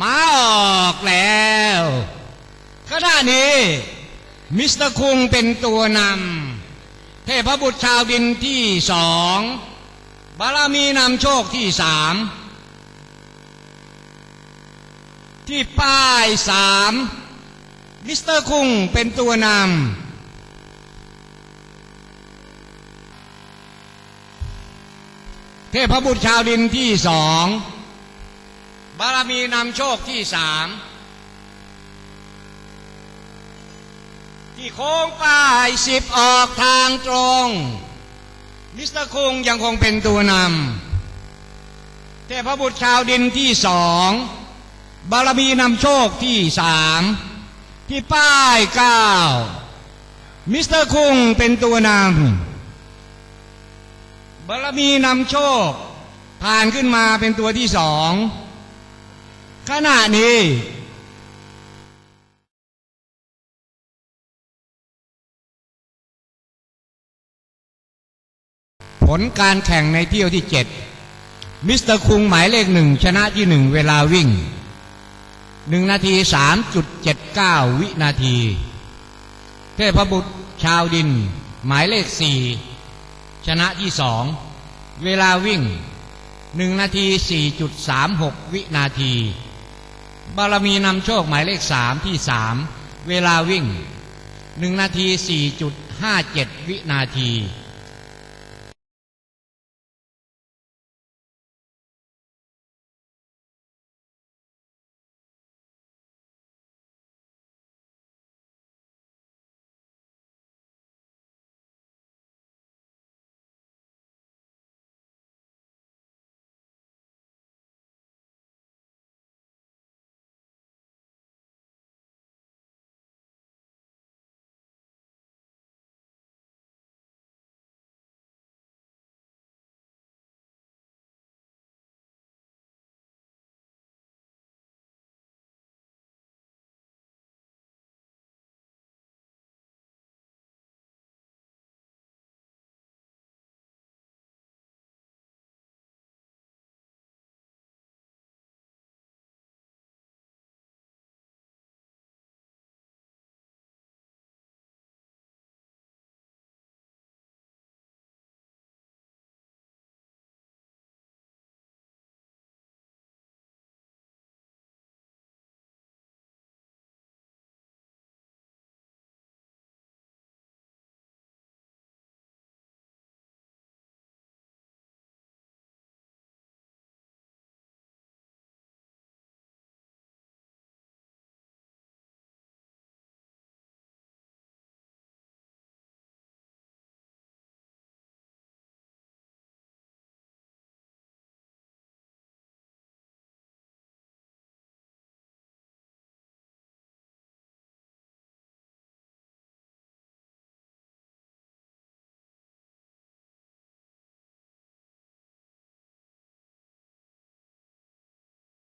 มาออกแล้วขณะนี้ มิสเตอร์คุงเป็นตัวนำเทพบุตรชาวดินที่สองบารมีนำโชคที่สามที่ป้ายสามมิสเตอร์คุงเป็นตัวนำเทพบุตรชาวดินที่สอง บารมีนำโชคที่สามที่โค้งป้ายสิบออกทางตรง มิสเตอร์คุงยังคงเป็นตัวนำเทพบุตรชาวดินที่สองบารมีนำโชคที่สามที่ป้ายเก้ามิสเตอร์คุงเป็นตัวนำบารมีนำโชค ผ่านขึ้นมาเป็นตัวที่สอง ขณะนี้ผลการแข่งในเที่ยวที่เจ็ดมิสเตอร์คุงหมายเลขหนึ่งชนะที่หนึ่งเวลาวิ่งหนึ่งนาทีสามจุดเจ็ดเก้าวินาที เทพบุตรชาวดิน หมายเลขสี่ชนะที่สองเวลาวิ่งหนึ่งนาทีสี่จุดสามหกวินาที บารมีนำโชคหมายเลขสามที่สามเวลาวิ่งหนึ่งนาทีสี่จุดห้าเจ็ดวินาที